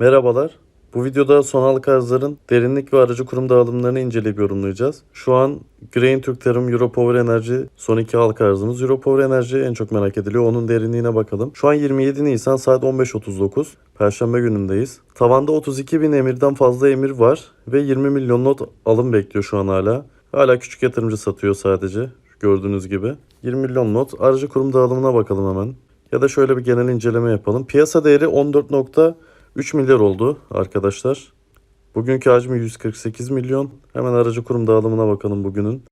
Merhabalar. Bu videoda son halka arzların derinlik ve aracı kurum dağılımlarını inceleyip yorumlayacağız. Şu an Grain Türk Tarım Europower Enerji son iki halka arzımız. Europower Enerji en çok merak ediliyor. Onun derinliğine bakalım. Şu an 27 Nisan saat 15.39. Perşembe günündeyiz. Tavanda 32 bin emirden fazla emir var ve 20 milyon not alım bekliyor şu an hala. Hala küçük yatırımcı satıyor sadece gördüğünüz gibi. 20 milyon not. Aracı kurum dağılımına bakalım hemen. Ya da şöyle bir genel inceleme yapalım. Piyasa değeri 14.3 milyar oldu arkadaşlar. Bugünkü hacmi 148 milyon. Hemen aracı kurum dağılımına bakalım bugünün.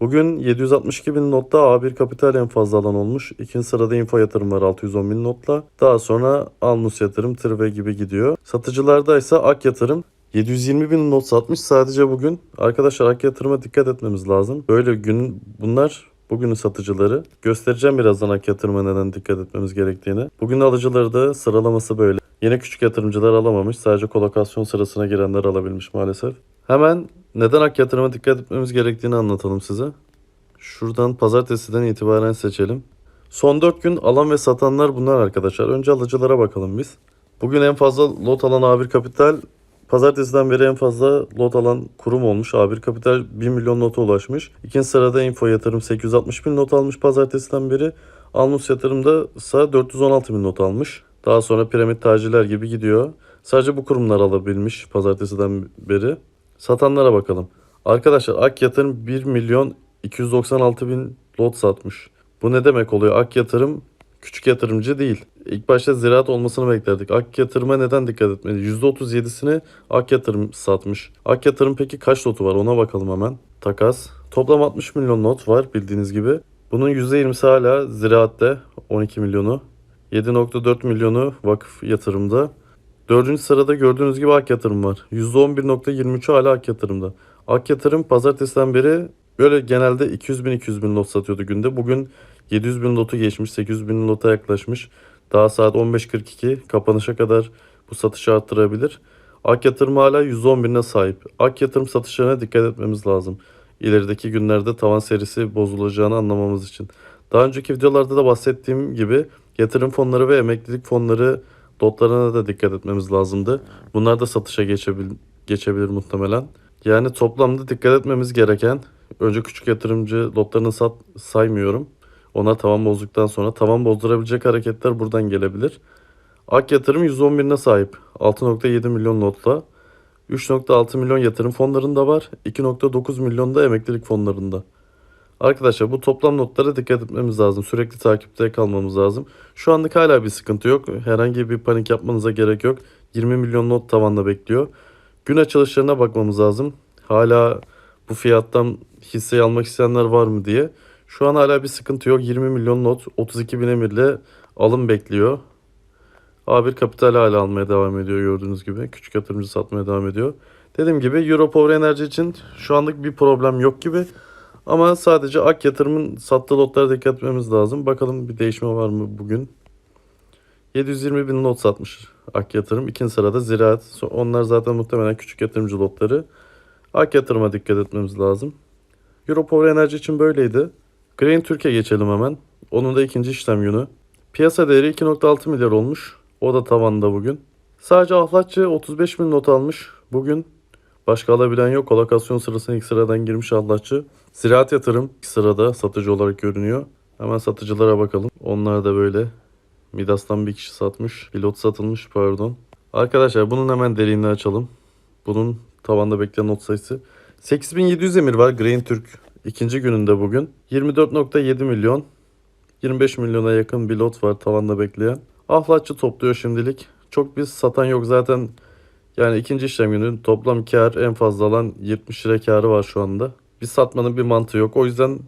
Bugün 762 bin notla A1 Kapital en fazla alan olmuş. İkinci sırada Info Yatırım var 610 bin notla. Daha sonra Almus Yatırım, Tırve gibi gidiyor. Satıcılarda ise Ak Yatırım 720 bin not satmış sadece bugün. Arkadaşlar Ak Yatırım'a dikkat etmemiz lazım. Böyle gün bunlar bugünün satıcıları. Göstereceğim birazdan Ak Yatırım'a neden dikkat etmemiz gerektiğini. Bugün alıcıları da sıralaması böyle. Yine küçük yatırımcılar alamamış. Sadece kolokasyon sırasına girenler alabilmiş maalesef. Hemen neden Ak Yatırım'a dikkat etmemiz gerektiğini anlatalım size. Şuradan pazartesiden itibaren seçelim. Son 4 gün alan ve satanlar bunlar arkadaşlar. Önce alıcılara bakalım biz. Bugün en fazla lot alan A1 Kapital Pazartesiden beri en fazla lot alan kurum olmuş. A1 Kapital 1 milyon nota ulaşmış. İkinci sırada Info Yatırım 860 bin not almış pazartesiden beri. Almus Yatırım'da ise 416 bin not almış. Daha sonra Piramit Taciler gibi gidiyor. Sadece bu kurumlar alabilmiş pazartesiden beri. Satanlara bakalım. Arkadaşlar Ak Yatırım 1 milyon 296 bin lot satmış. Bu ne demek oluyor? Ak Yatırım küçük yatırımcı değil. İlk başta ziraat olmasını beklerdik. Ak yatırıma neden dikkat etmeli? %37'sini Ak yatırım satmış. Ak yatırım peki kaç lotu var ona bakalım hemen. Takas. Toplam 60 milyon not var bildiğiniz gibi. Bunun %20'si hala ziraatte 12 milyonu. 7.4 milyonu vakıf yatırımda. Dördüncü sırada gördüğünüz gibi Ak yatırım var. %11.23'ü hala Ak yatırımda. Ak yatırım pazartesiden beri böyle genelde 200 bin 200 bin lot satıyordu günde. Bugün 700 bin lotu geçmiş, 800 bin lota yaklaşmış. Daha saat 15.42 kapanışa kadar bu satışı arttırabilir. Ak yatırım hala 110 bine sahip. Ak yatırım satışlarına dikkat etmemiz lazım. İlerideki günlerde tavan serisi bozulacağını anlamamız için. Daha önceki videolarda da bahsettiğim gibi yatırım fonları ve emeklilik fonları dotlarına da dikkat etmemiz lazımdı. Bunlar da satışa geçebil geçebilir muhtemelen. Yani toplamda dikkat etmemiz gereken önce küçük yatırımcı lotlarını sat saymıyorum. Ona tavan bozduktan sonra tavan bozdurabilecek hareketler buradan gelebilir. Ak yatırım 111'ine sahip. 6.7 milyon notla. 3.6 milyon yatırım fonlarında var. 2.9 milyon da emeklilik fonlarında. Arkadaşlar bu toplam notlara dikkat etmemiz lazım. Sürekli takipte kalmamız lazım. Şu anlık hala bir sıkıntı yok. Herhangi bir panik yapmanıza gerek yok. 20 milyon not tavanda bekliyor. Gün açılışlarına bakmamız lazım. Hala bu fiyattan hisseyi almak isteyenler var mı diye. Şu an hala bir sıkıntı yok. 20 milyon not 32 bin emirle alım bekliyor. A1 Kapital hala almaya devam ediyor gördüğünüz gibi. Küçük yatırımcı satmaya devam ediyor. Dediğim gibi Europower Enerji için şu anlık bir problem yok gibi. Ama sadece Ak Yatırım'ın sattığı lotlara dikkat etmemiz lazım. Bakalım bir değişme var mı bugün. 720 bin lot satmış Ak Yatırım. İkinci sırada Ziraat. Onlar zaten muhtemelen küçük yatırımcı lotları. Ak Yatırım'a dikkat etmemiz lazım. Europower Enerji için böyleydi. Grain Türkiye geçelim hemen. Onun da ikinci işlem günü. Piyasa değeri 2.6 milyar olmuş. O da tavanda bugün. Sadece Ahlatçı 35 bin not almış. Bugün başka alabilen yok. Kolokasyon sırasına ilk sıradan girmiş Ahlatçı. Ziraat yatırım ilk sırada satıcı olarak görünüyor. Hemen satıcılara bakalım. Onlar da böyle. Midas'tan bir kişi satmış. Pilot satılmış pardon. Arkadaşlar bunun hemen derinliğini açalım. Bunun tavanda bekleyen not sayısı. 8700 emir var Grain Türk ikinci gününde bugün. 24.7 milyon 25 milyona yakın bir lot var tavanda bekleyen. Ahlatçı topluyor şimdilik. Çok bir satan yok zaten. Yani ikinci işlem günü toplam kar en fazla alan 70 lira karı var şu anda. Bir satmanın bir mantığı yok. O yüzden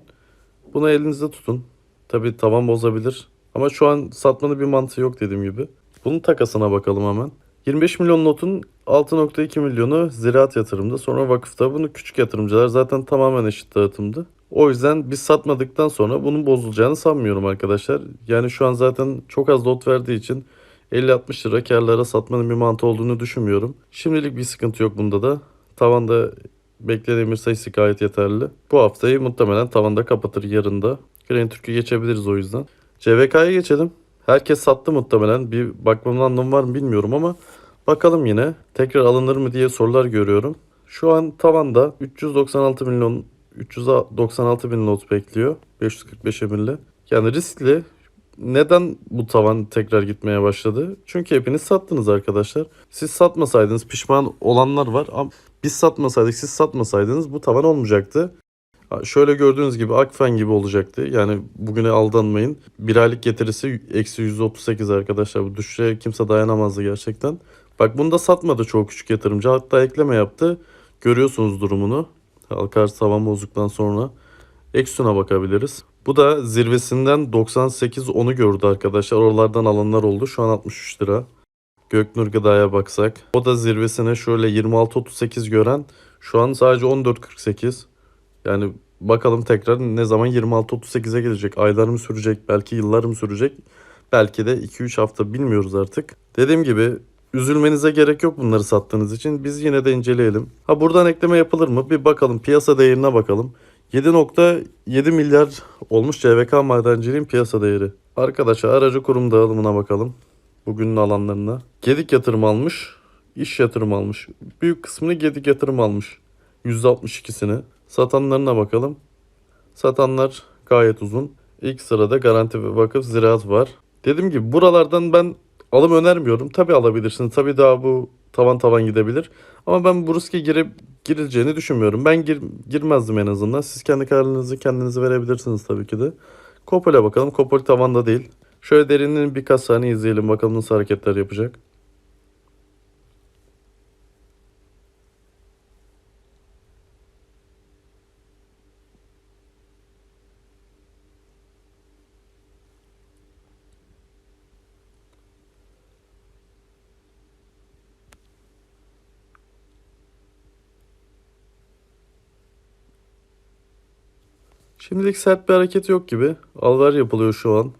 bunu elinizde tutun. Tabi tavan bozabilir. Ama şu an satmanın bir mantığı yok dediğim gibi. Bunun takasına bakalım hemen. 25 milyon notun 6.2 milyonu ziraat yatırımda sonra vakıfta. Bunu küçük yatırımcılar zaten tamamen eşit dağıtımdı. O yüzden biz satmadıktan sonra bunun bozulacağını sanmıyorum arkadaşlar. Yani şu an zaten çok az lot verdiği için 50-60 lira karlara satmanın bir mantığı olduğunu düşünmüyorum. Şimdilik bir sıkıntı yok bunda da. Tavanda beklediğimiz sayısı gayet yeterli. Bu haftayı muhtemelen tavanda kapatır yarın da. Grain Türkiye geçebiliriz o yüzden. CVK'ya geçelim. Herkes sattı muhtemelen. Bir bakmamın anlamı var mı bilmiyorum ama Bakalım yine tekrar alınır mı diye sorular görüyorum. Şu an tavanda 396 milyon 396 bin lot bekliyor. 545 emirli. Yani riskli. Neden bu tavan tekrar gitmeye başladı? Çünkü hepiniz sattınız arkadaşlar. Siz satmasaydınız pişman olanlar var. Ama biz satmasaydık siz satmasaydınız bu tavan olmayacaktı. Şöyle gördüğünüz gibi Akfen gibi olacaktı. Yani bugüne aldanmayın. Bir aylık getirisi eksi 138 arkadaşlar. Bu düşüşe kimse dayanamazdı gerçekten. Bak bunu da satmadı çoğu küçük yatırımcı. Hatta ekleme yaptı. Görüyorsunuz durumunu. Halkar tavan bozduktan sonra. Exxon'a bakabiliriz. Bu da zirvesinden 98-10'u gördü arkadaşlar. Oralardan alanlar oldu. Şu an 63 lira. Göknur Gıda'ya baksak. O da zirvesine şöyle 26-38 gören şu an sadece 14-48. Yani bakalım tekrar ne zaman 26-38'e gelecek. Aylar mı sürecek? Belki yıllar mı sürecek? Belki de 2-3 hafta bilmiyoruz artık. Dediğim gibi üzülmenize gerek yok bunları sattığınız için. Biz yine de inceleyelim. Ha buradan ekleme yapılır mı? Bir bakalım. Piyasa değerine bakalım. 7.7 milyar olmuş CVK madenciliğin piyasa değeri. Arkadaşlar aracı kurum dağılımına bakalım. Bugünün alanlarına. Gedik yatırım almış. iş yatırım almış. Büyük kısmını Gedik yatırım almış. %62'sini. Satanlarına bakalım. Satanlar gayet uzun. İlk sırada Garanti ve Vakıf Ziraat var. Dediğim gibi buralardan ben alım önermiyorum. Tabi alabilirsiniz. Tabi daha bu tavan tavan gidebilir. Ama ben bu riske girip girileceğini düşünmüyorum. Ben gir, girmezdim en azından. Siz kendi kararınızı kendinize verebilirsiniz tabii ki de. Kopol'e bakalım. Kopol tavanda değil. Şöyle derinliğini birkaç saniye izleyelim. Bakalım nasıl hareketler yapacak. Şimdilik sert bir hareket yok gibi. Alver yapılıyor şu an.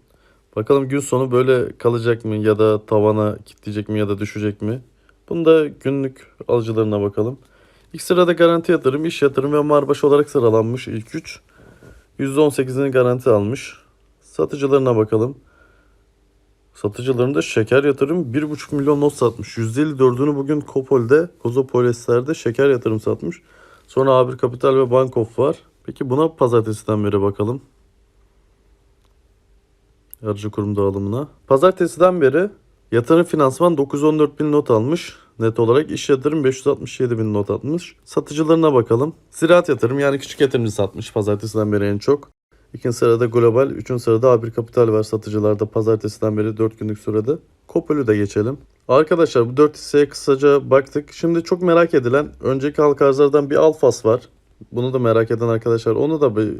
Bakalım gün sonu böyle kalacak mı ya da tavana kitleyecek mi ya da düşecek mi? Bunu da günlük alıcılarına bakalım. İlk sırada garanti yatırım, iş yatırım ve marbaş olarak sıralanmış ilk 3. %18'ini garanti almış. Satıcılarına bakalım. Satıcılarında şeker yatırım 1,5 milyon not satmış. %54'ünü bugün Kopol'de, Kozopolesler'de şeker yatırım satmış. Sonra A1 Kapital ve Bankof var. Peki buna pazartesiden beri bakalım. Aracı kurum dağılımına. Pazartesiden beri yatırım finansman 914 bin not almış. Net olarak iş yatırım 567 bin not atmış. Satıcılarına bakalım. Ziraat yatırım yani küçük yatırımcı satmış pazartesiden beri en çok. İkinci sırada Global, üçüncü sırada A1 Kapital var satıcılarda pazartesiden beri 4 günlük sürede. Kopöl'ü de geçelim. Arkadaşlar bu 4 hisseye kısaca baktık. Şimdi çok merak edilen önceki halka arzlardan bir Alfas var. Bunu da merak eden arkadaşlar onu da bir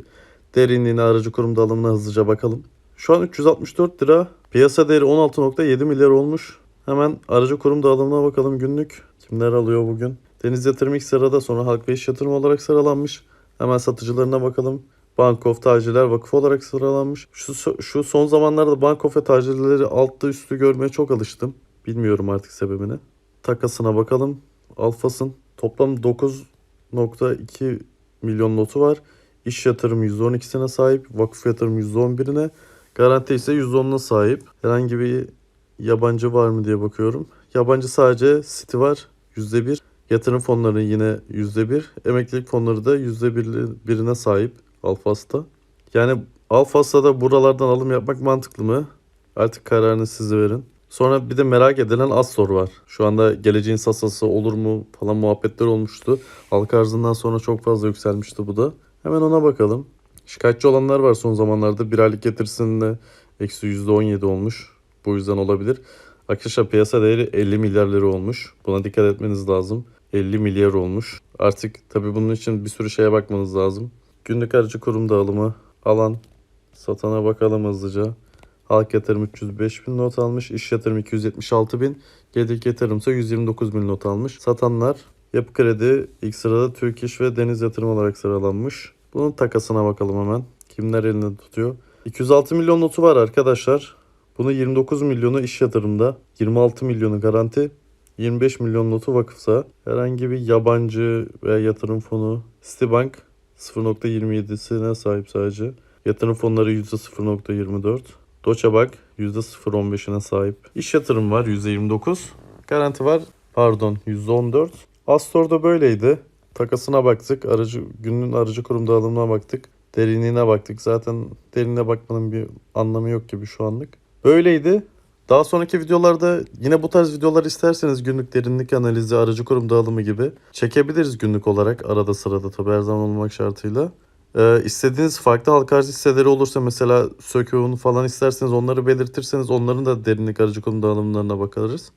derinliğine aracı kurum dağılımına hızlıca bakalım. Şu an 364 lira. Piyasa değeri 16.7 milyar olmuş. Hemen aracı kurum dağılımına bakalım günlük. Kimler alıyor bugün? Deniz Yatırım ilk sırada sonra Halk ve İş Yatırım olarak sıralanmış. Hemen satıcılarına bakalım. Bankof, Tacirler Vakıf olarak sıralanmış. Şu, şu son zamanlarda Bankof ve Tacirleri altta üstü görmeye çok alıştım. Bilmiyorum artık sebebini. Takasına bakalım. Alfas'ın toplam 9.2 milyon notu var. İş yatırım %12'sine sahip. Vakıf yatırım %11'ine. Garanti ise %10'una sahip. Herhangi bir yabancı var mı diye bakıyorum. Yabancı sadece City var. %1. Yatırım fonları yine %1. Emeklilik fonları da %1'ine sahip Alfas'ta. Yani Alfas'ta da buralardan alım yapmak mantıklı mı? Artık kararını siz verin. Sonra bir de merak edilen Astor var. Şu anda geleceğin sasası olur mu falan muhabbetler olmuştu. Halka arzından sonra çok fazla yükselmişti bu da. Hemen ona bakalım. Şikayetçi olanlar var son zamanlarda. Bir aylık getirisinde eksi %17 olmuş. Bu yüzden olabilir. Arkadaşlar piyasa değeri 50 milyar lira olmuş. Buna dikkat etmeniz lazım. 50 milyar olmuş. Artık tabii bunun için bir sürü şeye bakmanız lazım. Günlük aracı kurum dağılımı, alan, satana bakalım hızlıca. Halk yatırım 305 bin not almış. İş yatırım 276 bin. Gedik yatırım ise 129 bin not almış. Satanlar Yapı Kredi ilk sırada Türk İş ve Deniz Yatırım olarak sıralanmış. Bunun takasına bakalım hemen. Kimler elinde tutuyor? 206 milyon notu var arkadaşlar. Bunu 29 milyonu iş yatırımda, 26 milyonu garanti, 25 milyon notu vakıfsa herhangi bir yabancı veya yatırım fonu Citibank 0.27'sine sahip sadece. Yatırım fonları %0.24. Bank %0.15'ine sahip. İş yatırım var %29. Garanti var Pardon %14. Astor'da böyleydi. Takasına baktık. Aracı, günün aracı kurum dağılımına baktık. Derinliğine baktık. Zaten derinine bakmanın bir anlamı yok gibi şu anlık. Böyleydi. Daha sonraki videolarda yine bu tarz videolar isterseniz günlük derinlik analizi, aracı kurum dağılımı gibi çekebiliriz günlük olarak arada sırada tabii her zaman olmak şartıyla. Ee, istediğiniz farklı halka arz hisseleri olursa mesela söküğünü falan isterseniz onları belirtirseniz onların da derinlik aracı kurum dağılımlarına bakarız.